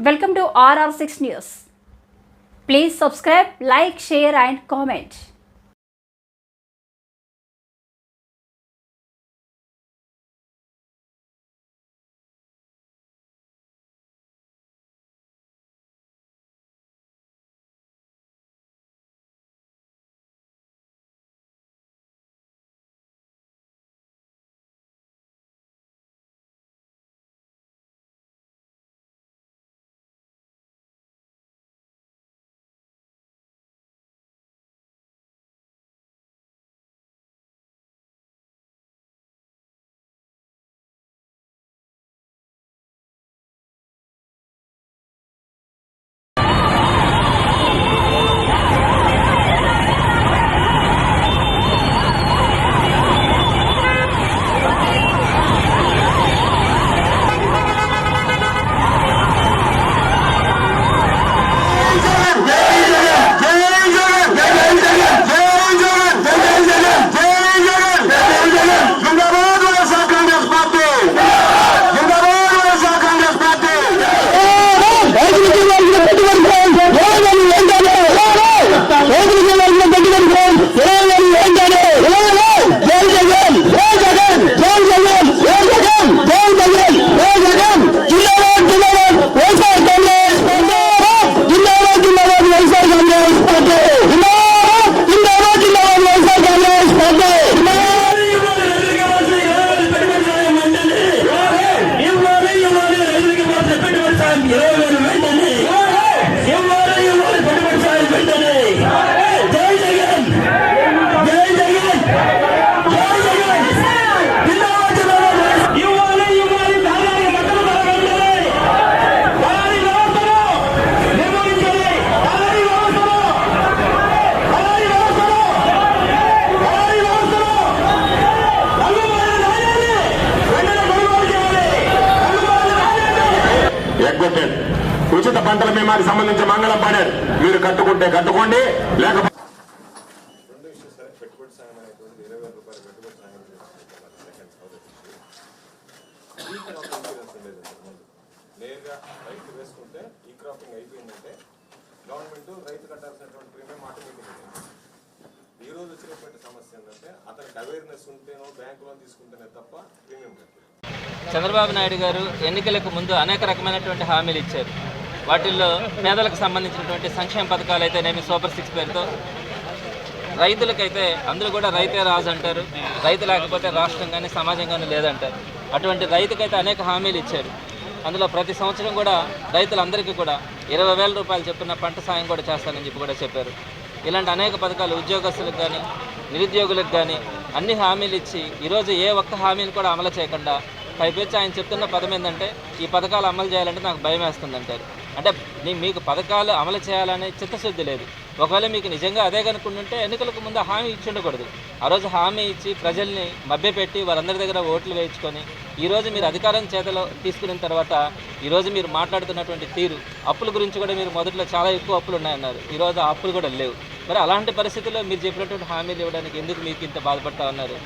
Welcome to RR6 News. Please subscribe, like, share, and comment. ఎగ్గొట్టాడు ఉచిత పంటల బీమాకి సంబంధించి మంగళం పాడాడు మీరు కట్టుకుంటే కట్టుకోండి లేకపోతే రెండు ఇష్యూస్ సరే పెట్టుబడి సాయం అనేటువంటిది ఇరవై వేల రూపాయల సాయం చేస్తున్నారు సెకండ్ సౌదర్ నేరుగా రైతు వేసుకుంటే ఈ క్రాపింగ్ అయిపోయిందంటే గవర్నమెంట్ రైతు కట్టాల్సినటువంటి ప్రీమియం ఆటోమేటిక్ ఈ రోజు వచ్చినటువంటి సమస్య ఏంటంటే అతనికి అవేర్నెస్ ఉంటేనో బ్యాంక్ లోన్ తీసుకుంటేనే తప్ప ప్రీమియం కట్టలేదు చంద్రబాబు నాయుడు గారు ఎన్నికలకు ముందు అనేక రకమైనటువంటి హామీలు ఇచ్చారు. వాటిల్లో పేదలకు సంబంధించినటువంటి సంక్షేమ పథకాలు అయితేనేమి సూపర్ సిక్స్ పేరుతో రైతులకైతే అందరూ కూడా రైతే రాజు అంటారు రైతు లేకపోతే రాష్ట్రం కానీ సమాజం కానీ లేదంటారు. అటువంటి రైతుకైతే అనేక హామీలు ఇచ్చారు. అందులో ప్రతి సంవత్సరం కూడా రైతులందరికీ కూడా ఇరవై వేల రూపాయలు చెప్పిన పంట సాయం కూడా చేస్తానని చెప్పి కూడా చెప్పారు. ఇలాంటి అనేక పథకాలు ఉద్యోగస్తులకు కానీ నిరుద్యోగులకు కానీ అన్ని హామీలు ఇచ్చి ఈరోజు ఏ ఒక్క హామీని కూడా అమలు చేయకుండా పైపెచ్చి ఆయన చెప్తున్న పదం ఏంటంటే ఈ పథకాలు అమలు చేయాలంటే నాకు భయం వేస్తుంది అంటారు. అంటే మీకు పథకాలు అమలు చేయాలనే చిత్తశుద్ధి లేదు. ఒకవేళ మీకు నిజంగా అదే కనుక్కుంటుంటే ఎన్నికలకు ముందు హామీ ఇచ్చి ఉండకూడదు. ఆ రోజు హామీ ఇచ్చి ప్రజల్ని మభ్యపెట్టి వారందరి దగ్గర ఓట్లు వేయించుకొని ఈరోజు మీరు అధికారం చేతిలో తీసుకున్న తర్వాత ఈరోజు మీరు మాట్లాడుతున్నటువంటి తీరు అప్పుల గురించి కూడా మీరు మొదట్లో చాలా ఎక్కువ అప్పులు ఉన్నాయన్నారు. ఈరోజు ఆ అప్పులు కూడా లేవు. మరి అలాంటి పరిస్థితుల్లో మీరు చెప్పినటువంటి హామీలు ఇవ్వడానికి ఎందుకు మీకు ఇంత బాధపడతా ఉన్నారు?